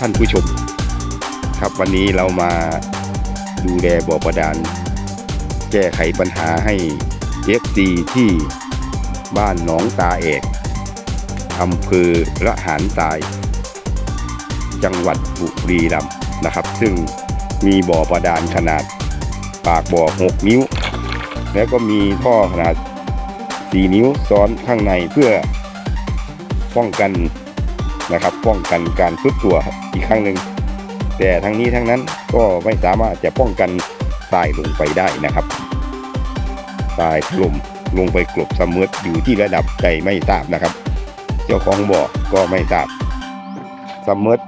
ท่านผู้ชม ครับวันนี้เรามาดูแลบ่อประดาน แก้ไขปัญหาให้ FC ที่บ้านหนองตาเอกอำเภอละหารทราย จังหวัดบุรีรัมย์นะครับ ซึ่งมีบ่อประดานขนาดปากบ่อ 6 นิ้ว แล้วก็มีท่อขนาด 4 นิ้วซ้อนข้างในเพื่อป้องกัน นะครับ ป้องกันการซุดตัวอีกครั้งหนึ่งแต่ทั้งนี้ทั้งนั้นก็ไม่สามารถจะป้องกันทรายลงไปได้นะครับทรายถล่มลงไปกลบเสมออยู่ที่ระดับใจไม่ทราบนะครับ เจ้าของบ่อก็ไม่ทราบเสมอ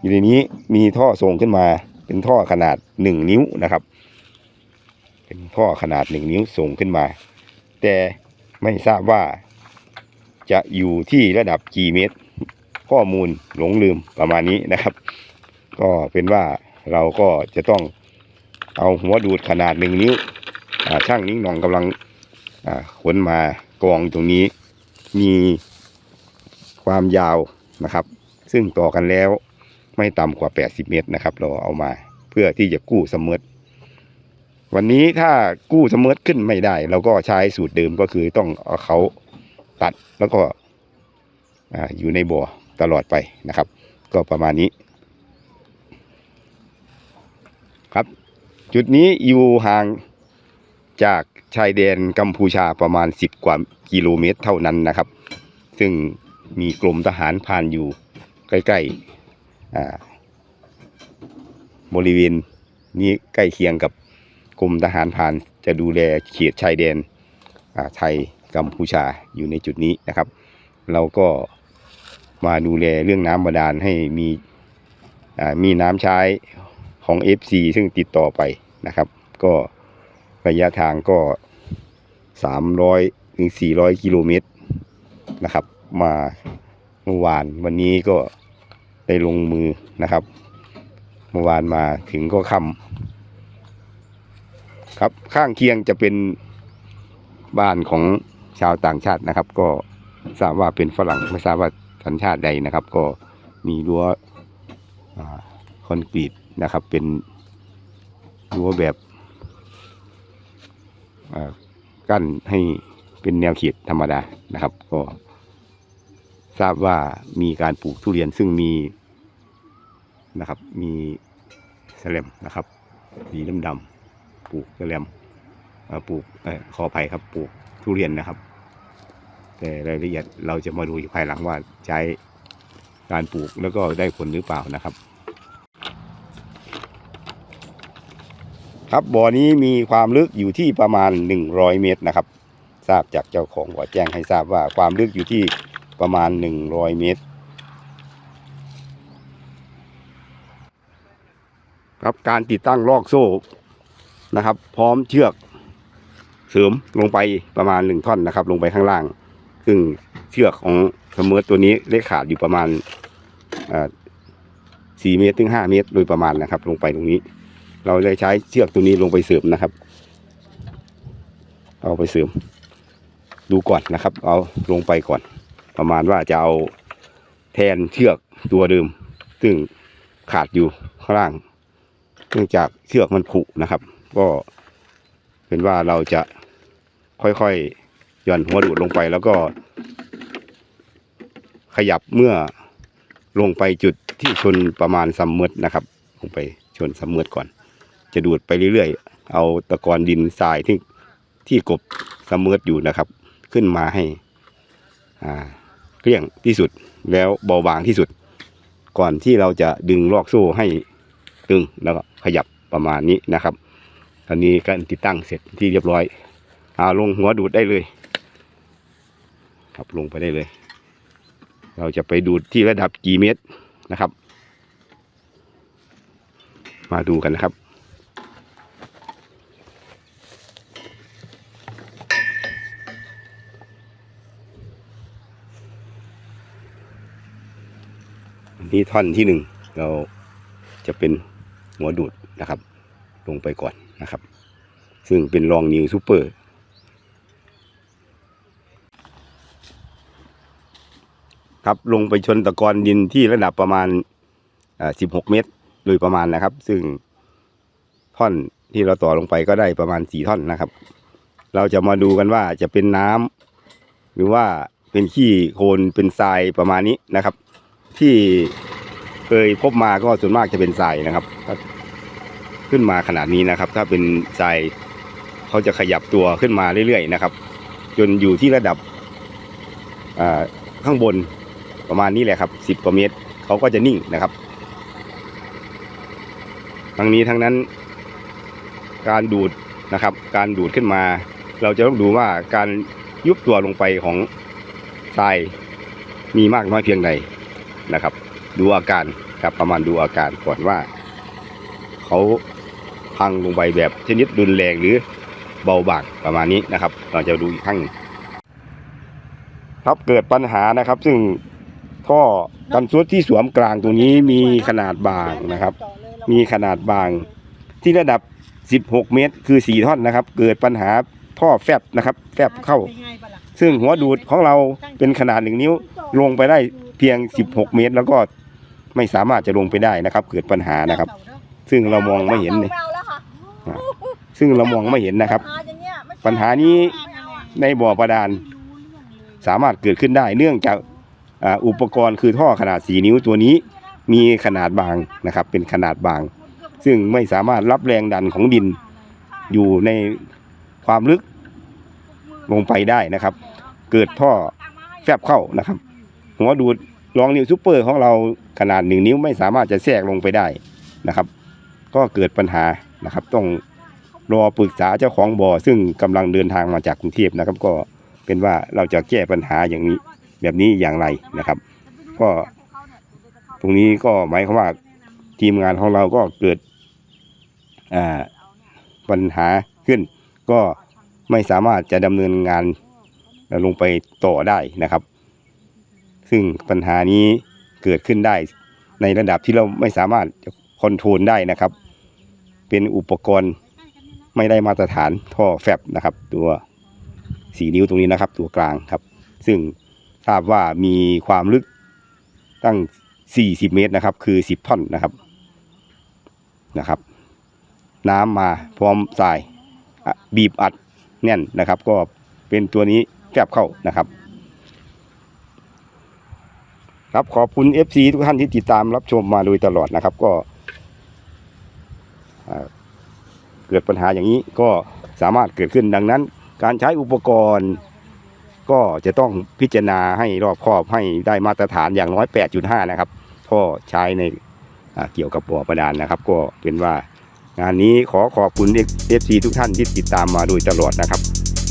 อยู่ในนี้มีท่อส่งขึ้นมา เป็นท่อขนาด1นิ้วนะครับ เป็นท่อขนาด1นิ้วส่งขึ้นมา แต่ไม่ทราบว่า จะอยู่ที่ระดับกี่เมตร ข้อมูลหลงลืมประมาณนี้นะครับ ก็เป็นว่าเราก็จะต้องเอาหัวดูดขนาดหนึ่งนิ้วช่างนิ้งหนองกำลังขนมากองตรงนี้มีความยาวนะครับ ซึ่งต่อกันแล้วไม่ต่ำกว่า 80 เมตรนะครับ เราเอามาเพื่อที่จะกู้เสมอวันนี้ถ้ากู้เสมอขึ้นไม่ได้ เราก็ใช้สูตรเดิมก็คือต้องเอาเขา ตัดแล้วก็ออยู่ในบ่อตลอดไปนะครับ ก็ประมาณนี้ครับ จุดนี้อยู่ห่างจากชายแดนกัมพูชาประมาณ 10 กว่ากิโลเมตรเท่านั้นนะครับ ซึ่งมีกรมทหารผ่านอยู่ใกล้ๆบริเวณนี้ใกล้เคียงกับกรมทหารผ่านจะดูแลเขตชายแดนไทย กัมพูชาอยู่ในจุดนี้นะครับ เราก็มาดูแลเรื่องน้ำบาดาลให้มีมีน้ำใช้ของ FC ซึ่งติดต่อไปนะครับ ก็ระยะทางก็ 300ถึง400 กิโลเมตรนะครับ มาเมื่อวานวันนี้ก็ได้ลงมือนะครับ เมื่อวานมาถึงก็ค่ำครับข้างเคียงจะเป็นบ้านของ ชาวต่างชาตินะครับ ก็ทราบว่าเป็นฝรั่งไม่ทราบว่าสัญชาติใดนะครับ ก็มีรั้วอ่าคอนกรีตนะครับ เป็นรั้วแบบกั้นให้เป็นแนวเขตธรรมดานะครับ ก็ทราบว่ามีการปลูกทุเรียนซึ่งมีนะครับ มีแสลมนะครับสีดำดำๆปลูกแสลมปลูกเออขออภัยครับปลูกทุเรียนนะครับ แต่รายละเอียดเราจะมาดูอีกภายหลังว่าใช้การปลูกแล้วก็ได้ผลหรือเปล่านะครับ ครับบ่อนี้มีความลึกอยู่ที่ประมาณ 100 เมตรนะครับ ทราบจากเจ้าของบ่อแจ้งให้ทราบว่าความลึกอยู่ที่ประมาณ 100 เมตร ครับการติดตั้งลอกโซ่นะครับ พร้อมเชือกเสริมลงไปประมาณหนึ่งท่อนนะครับ ลงไปข้างล่าง ซึ่งเชือกของเสมอตัวนี้เล็กขาดอยู่ประมาณสี่เมตรถึงห้าเมตรโดยประมาณนะครับ ลงไปตรงนี้ เราเลยใช้เชือกตัวนี้ลงไปเสริมนะครับ เอาไปเสริม ดูก่อนนะครับ เอาลงไปก่อน ประมาณว่าจะเอาแทนเชือกตัวเดิม ซึ่งขาดอยู่ข้างล่างเนื่องจากเชือกมันผุนะครับ ก็เป็นว่าเราจะค่อยๆ ย่อนหัวดูดลงไปแล้วก็ ขยับเมื่อลงไปจุดที่ชนประมาณซัมมอร์นะครับ ลงไปชนซัมมอร์ก่อน จะดูดไปเรื่อยๆ เอาตะกอนดินทรายที่ที่กบซัมมอร์อยู่นะครับ ขึ้นมาให้อ่าเกลี้ยงที่สุดแล้วเบาบางที่สุด ก่อนที่เราจะดึงลอกโซ่ให้ตึงแล้วก็ขยับประมาณนี้นะครับ ตอนนี้การติดตั้งเสร็จที่เรียบร้อยอาลงหัวดูดได้เลย ครับลงไปได้เลย เราจะไปดูที่ระดับกี่เมตรนะครับ มาดูกันนะครับนี่ท่อนที่หนึ่งเราจะเป็นหัวดูดนะครับ ลงไปก่อนนะครับ ซึ่งเป็นรองนิวซูเปอร์ ครับลงไปชนตะกอนดินที่ระดับประมาณเอ่อ16เมตรโดยประมาณนะครับ ซึ่งท่อนที่เราต่อลงไปก็ได้ประมาณสี่ท่อนนะครับ เราจะมาดูกันว่าจะเป็นน้ำหรือว่าเป็นขี้โคลนเป็นทรายประมาณนี้นะครับ ที่เคยพบมาก็ส่วนมากจะเป็นทรายนะครับ ขึ้นมาขนาดนี้นะครับ ถ้าเป็นทรายเขาจะขยับตัวขึ้นมาเรื่อยๆนะครับ จนอยู่ที่ระดับข้างบน ประมาณนี้แหละครับสิบกว่าเมตรเขาก็จะนิ่งนะครับ ทั้งนี้ทั้งนั้น การดูดนะครับ การดูดขึ้นมา เราจะต้องดูว่าการยุบตัวลงไปของทรายมีมากน้อยเพียงใดนะครับ ดูอาการครับประมาณดูอาการก่อนว่าเขาพังลงไปแบบชนิดรุนแรงหรือเบาบางประมาณนี้นะครับ เราจะดูอีกครั้งหนึ่งครับเกิดปัญหานะครับ ซึ่ง ท่อกันซุดที่สวมกลางตรงนี้มีขนาดบางนะครับ มีขนาดบางที่ระดับ 16 เมตร คือ4ท่อนนะครับ เกิดปัญหาท่อแฟบนะครับ แฟบเข้า ซึ่งหัวดูดของเราเป็นขนาดหนึ่งนิ้ว ลงไปได้เพียง 16 เมตร แล้วก็ไม่สามารถจะลงไปได้นะครับ เกิดปัญหานะครับ ซึ่งเรามองไม่เห็นเลยอาแล้วค่ะซึ่งเรามองไม่เห็นนะครับปัญหาอย่างเงี้ยไม่ใช่ปัญหานี้ในบ่อประดาน สามารถเกิดขึ้นได้เนื่องจาก อุปกรณ์คือท่อขนาด 4 นิ้วตัวนี้มีขนาดบางนะครับ เป็นขนาดบาง ซึ่งไม่สามารถรับแรงดันของดินอยู่ในความลึกลงไปได้นะครับ เกิดท่อแฟบเข้านะครับ หัวดูดรองนิ้วซูเปอร์ของเราขนาดหนึ่งนิ้วไม่สามารถจะแทรกลงไปได้นะครับ ก็เกิดปัญหานะครับ ต้องรอปรึกษาเจ้าของบ่อซึ่งกำลังเดินทางมาจากกรุงเทพนะครับ ก็เป็นว่าเราจะแก้ปัญหาอย่างนี้ แบบนี้อย่างไรนะครับ ก็ตรงนี้ก็หมายความว่าทีมงานของเราก็เกิดปัญหาขึ้น ก็ไม่สามารถจะดำเนินงานลงไปต่อได้นะครับ ซึ่งปัญหานี้เกิดขึ้นได้ในระดับที่เราไม่สามารถจะคอนโทรลได้นะครับ เป็นอุปกรณ์ไม่ได้มาตรฐานท่อแฟบนะครับ ตัวสีนิ้วตรงนี้นะครับ ตัวกลางครับ ซึ่ง ทราบว่ามีความลึกตั้ง 40 เมตรนะครับ คือ 10ท่อนนะครับนะครับ น้ำมาพร้อมทรายบีบอัดแน่นนะครับ ก็เป็นตัวนี้แฟบเข้านะครับ ครับขอบคุณ FC ทุกท่านที่ติดตามรับชมมาโดยตลอดนะครับ ก็เกิดปัญหาอย่างนี้ก็สามารถเกิดขึ้นดังนั้น การใช้อุปกรณ์ ก็จะต้องพิจารณาให้รอบครอบให้ได้มาตรฐานอย่างน้อย 8.5 นะครับท่อใช้ในเกี่ยวกับบ่อประดานนะครับ ก็เป็นว่างานนี้ขอขอบคุณ FC ทุกท่านที่ติดตามมาโดยตลอดนะครับ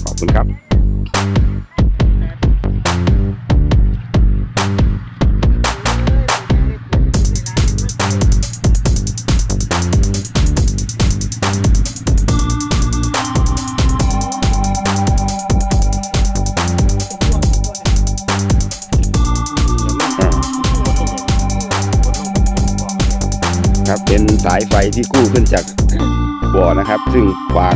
ขอบคุณครับ เป็นสายไฟที่กู้ขึ้นจากบ่อนะครับ ซึ่งขวาง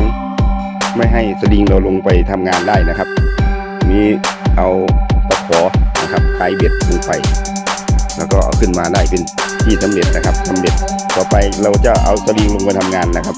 ไม่ให้สลิงเราลงไปทำงานได้นะครับ มีเอาตะขอนะครับคลายเบ็ดลงไป แล้วก็เอาขึ้นมาได้เป็นที่สำเร็จนะครับสำเร็จต่อไปเราจะเอาสลิงลงไปทำงานนะครับ